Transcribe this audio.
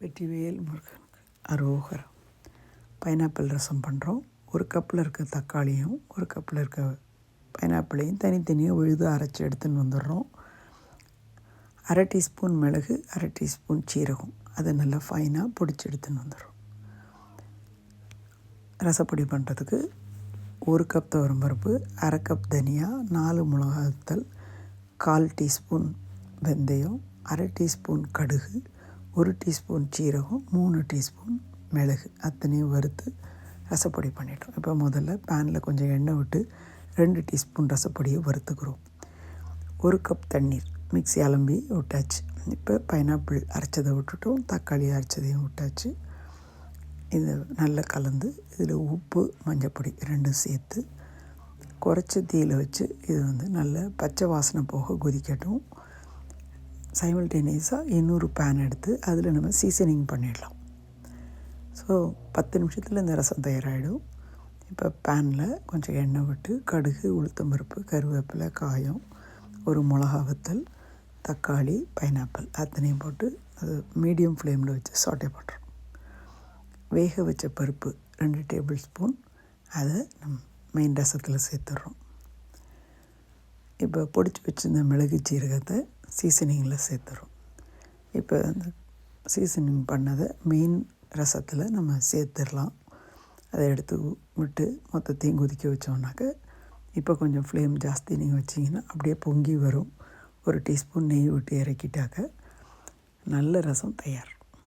வெற்றிவேல் முருகனுக்கு அரோகரம் பைனாப்பிள் ரசம் பண்ணுறோம் ஒரு கப்பில் இருக்க தக்காளியும் ஒரு கப்பில் இருக்க பைனாப்பிளையும் தனித்தனியாக விழுது அரைச்சி எடுத்துன்னு வந்துடுறோம். அரை டீஸ்பூன் மிளகு அரை டீஸ்பூன் சீரகம். அதை நல்லா ஃபைனாக பொடிச்சு எடுத்துன்னு வந்துடுறோம். ரசப்பொடி பண்ணுறதுக்கு ஒரு கப் துவரம்பருப்பு அரை கப் தனியா நாலு மிளகாத்தல் கால் டீஸ்பூன் வெந்தயம் அரை டீஸ்பூன் கடுகு ஒரு டீஸ்பூன் சீரகம் மூணு டீஸ்பூன் மிளகு அத்தனையும் வறுத்து ரசப்பொடி பண்ணிட்டோம். இப்போ முதல்ல பேனில் கொஞ்சம் எண்ணெய் விட்டு ரெண்டு டீஸ்பூன் ரசப்பொடியை வறுத்துக்கிறோம். ஒரு கப் தண்ணீர் மிக்ஸி அலம்பி விட்டாச்சு. இப்போ பைனாப்பிள் அரைச்சதை விட்டுட்டோம். தக்காளி அரைச்சதையும் விட்டாச்சு. இது நல்லா கலந்து இதில் உப்பு மஞ்சப்பொடி ரெண்டும் சேர்த்து குறைச்சி தீயில் வச்சு இது வந்து நல்ல பச்சை வாசனை போக கொதிக்கட்டும். சைமல்டேனியஸாக இன்னொரு பேன் எடுத்து அதில் நம்ம சீசனிங் பண்ணிடலாம். ஸோ பத்து நிமிஷத்தில் இந்த ரசம் தயாராகிடும் இப்போ பேனில் கொஞ்சம் எண்ணெய் விட்டு கடுகு உளுத்தம்பருப்பு கருவேப்பிலை காயம் ஒரு மிளகா வத்தல் தக்காளி பைனாப்பிள் அத்தனையும் போட்டு அது மீடியம் ஃப்ளேமில் வச்சு சாட்டே பண்ணுறோம் வேக வச்ச பருப்பு ரெண்டு டேபிள் ஸ்பூன் அதை நம் மெயின் ரசத்தில் சேர்த்துட்றோம். இப்போ பொடிச்சு வச்சுருந்த மிளகு சீரகத்தை சீசனிங்கில் சேர்த்துறோம். இப்போ அந்த சீசனிங் பண்ணதை மெயின் ரசத்தில் நம்ம சேர்த்துடலாம். அதை எடுத்து விட்டு மொத்தத்தையும் கொதிக்க வச்சோம்னாக்க இப்போ கொஞ்சம் ஃப்ளேம் ஜாஸ்தி நீங்கள் வச்சிங்கன்னா அப்படியே பொங்கி வரும். ஒரு டீஸ்பூன் நெய் விட்டு இறக்கிட்டாக்க நல்ல ரசம் தயார்.